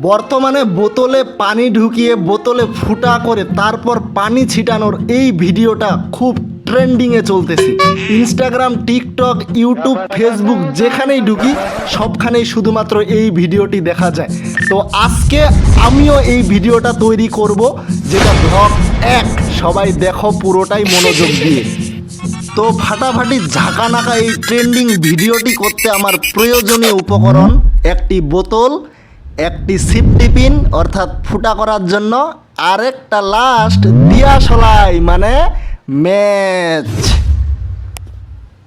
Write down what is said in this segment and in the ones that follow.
বর্তমানে বোতলে পানি ঢুকিয়ে বোতলে ফুটা করে তারপর পানি ছিটানোর এই ভিডিওটা খুব ট্রেন্ডিংয়ে চলতেছে। ইনস্টাগ্রাম টিকটক ইউটিউব ফেসবুক যেখানেই ঢুকি, সবখানেই শুধুমাত্র এই ভিডিওটি দেখা যায়। তো আজকে আমিও এই ভিডিওটা তৈরি করব, যেটা ব্লগ এক। সবাই দেখো পুরোটাই মনোযোগ দিয়ে। তো ফাটাফাটি ঝাঁকানাকা এই ট্রেন্ডিং ভিডিওটি করতে আমার প্রয়োজনীয় উপকরণ একটি বোতল একটি সিফটি পিন অর্থাৎ ফুটা করার জন্য আরেকটা লাস্ট দিয়া সলাই মানে ম্যাচ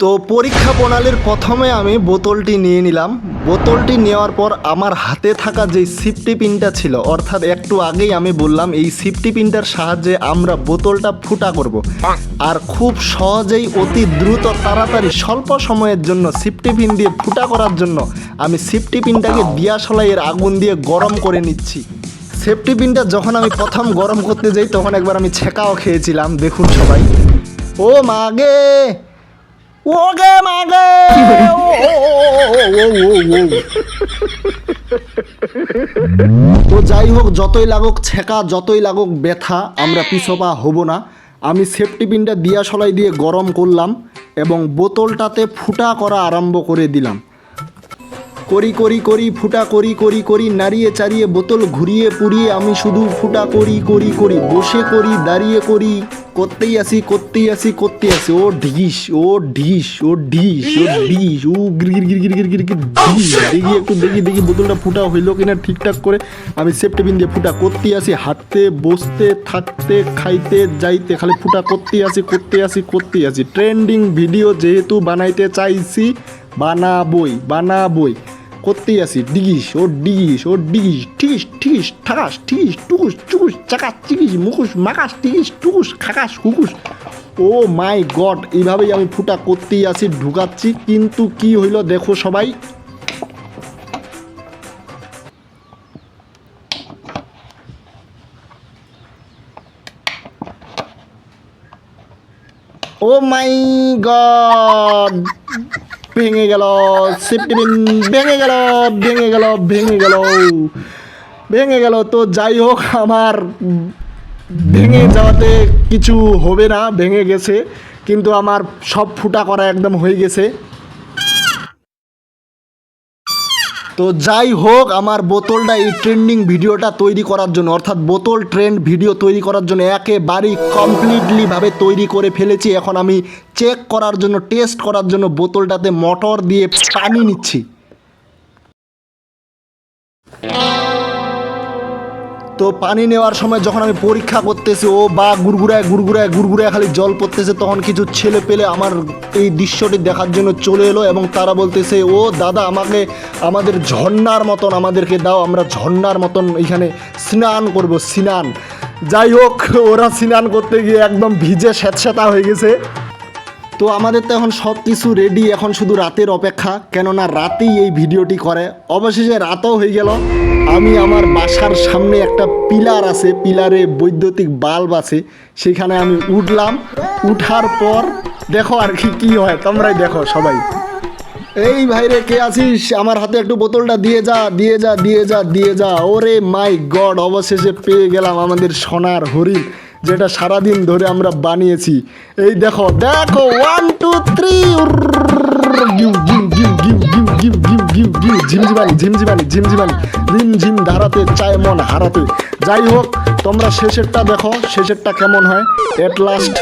তো পরীক্ষা প্রণালীর প্রথমে আমি বোতলটি নিয়ে নিলাম। বোতলটি নেওয়ার পর আমার হাতে থাকা যেই সিফটি পিনটা ছিল, অর্থাৎ একটু আগেই আমি বললাম, এই সিফটি পিনটার সাহায্যে আমরা বোতলটা ফুটা করব। আর খুব সহজেই অতি দ্রুত, তাড়াতাড়ি, স্বল্প সময়ের জন্য সিফটি পিন দিয়ে ফুটা করার জন্য আমি সিফটি পিনটাকে দিয়াশলাইয়ের আগুন দিয়ে গরম করে নিচ্ছি। সেফটি পিনটা যখন আমি প্রথম গরম করতে যাই, তখন একবার আমি ছেঁকাও খেয়েছিলাম, দেখুন সবাই। ও মাগে ওগে যাই হোক যতই লাগুক ছেঁকা যতই লাগুক ব্যথা আমরা পিছপা হব না আমি সেফটি পিনটা দিয়া সলাই দিয়ে গরম করলাম এবং বোতলটাতে ফুটা করা আরম্ভ করে দিলাম করি করি করি ফুটা করি করি করি নাড়িয়ে চাড়িয়ে বোতল ঘুরিয়ে পুড়িয়ে আমি শুধু ফুটা করি করি করি বসে করি দাঁড়িয়ে করি করতেই আসি করতেই আসি করতেই আসি। ও ঢিস ও ঢিস ও ঢিস ও ঢিস ও গির গির গির গির গির গির ঢিস। দেখি একটু দেখি দেখি বোতলটা ফুটা হইল কিনা ঠিকঠাক করে। আমি সেফটি পিন দিয়ে ফুটা করতেই আসি হাঁটতে বসতে থাকতে খাইতে যাইতে খালি ফুটা করতেই আসি করতে আসি করতেই আসি। ট্রেন্ডিং ভিডিও যেহেতু বানাইতে চাইছি বানাবই বানাবই। করতেই আসি। ডিগিস, ও ডিগিস ও ডিগিস ঠিস ঠিস ঠাকাস ঠিস টুকুস, চুকুস, চাকাস, চিকিস, মুকুস, মাকাস, টিকিস, টুকুস, খাকাস, কুকুস। ও মাই গড, এইভাবেই আমি ফুটা করতেই আসি, ঢুকাচ্ছি, কিন্তু কি হইল দেখো সবাই। ও মাই গড ভেঙে গেল সেফটি ভেঙে গেল ভেঙে গেল ভেঙে গেল। ভেঙে গেল তো যাই হোক, আমার ভেঙে যাওয়াতে কিছু হবে না, ভেঙে গেছে। কিন্তু আমার সব ফুটা করা একদম হয়ে গেছে। তো যাই হোক, আমার বোতলটা এই ট্রেন্ডিং ভিডিওটা তৈরি করার জন্য, অর্থাৎ বোতল ট্রেন্ড ভিডিও তৈরি করার জন্য একেবারেই কমপ্লিটলিভাবে তৈরি করে ফেলেছি। এখন আমি চেক করার জন্য টেস্ট করার জন্য বোতলটাতে মটর দিয়ে পানি নিচ্ছি। তো পানি নেওয়ার সময় যখন আমি পরীক্ষা করতেছি, ও বা গুড়গুড়ায় গুড়গুড়ায় গুড়গুড়ায় খালি জল পড়তেছে, তখন কিছু ছেলে পেলে আমার এই দৃশ্যটি দেখার জন্য চলে এলো এবং তারা বলতেছে, ও দাদা, আমাকে, আমাদের ঝর্ণার মতন আমাদেরকে দাও, আমরা ঝর্ণার মতন এখানে স্নান করব, স্নান। যাই হোক, ওরা স্নান করতে গিয়ে একদম ভিজে স্যাঁতস্যাঁতা হয়ে গেছে। তো আমাদের তো এখন সব কিছু রেডি এখন শুধু রাতের অপেক্ষা। কেননা রাতেই এই ভিডিওটি করে। অবশেষে রাতও হয়ে গেল। আমি আমার বাসার সামনে একটা পিলার আছে, পিলারে বৈদ্যুতিক বাল্ব আছে। সেখানে আমি উঠলাম। উঠার পর দেখো আর কি, কী হয়। তোমরাই দেখো সবাই। এই ভাইরে কে আছিস? আমার হাতে একটু বোতলটা দিয়ে যা দিয়ে যা দিয়ে যা দিয়ে যা। ওরে মাই গড, অবশেষে পেয়ে গেলাম আমাদের সোনার হরিণ। যেটা সারাদিন ধরে আমরা বানিয়েছি। এই দেখো দেখো ওয়ান টু থ্রি ঝিমঝিমানি ঝিমঝিমানি ঝিমঝিমানি ঝিম ঝিম ধারাতে, চায় মন হারাতে। যাই হোক, তোমরা শেষেরটা দেখো, শেষেরটা কেমন হয়? এট লাস্ট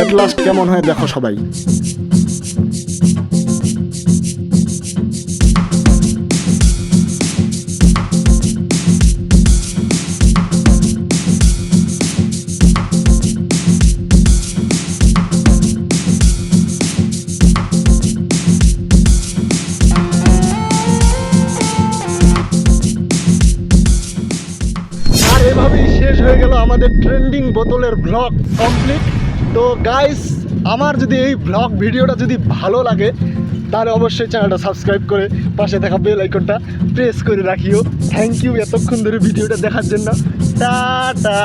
এট লাস্ট কেমন হয় দেখো সবাই। আমাদের ট্রেন্ডিং বোতলের ব্লগ কমপ্লিট তো গাইস আমার যদি এই ব্লগ ভিডিওটা যদি ভালো লাগে, তাহলে অবশ্যই চ্যানেলটা সাবস্ক্রাইব করে পাশে দেখা বেল আইকনটা প্রেস করে রাখিও। থ্যাংক ইউ এতক্ষণ ধরে ভিডিওটা দেখার জন্য। টাটা!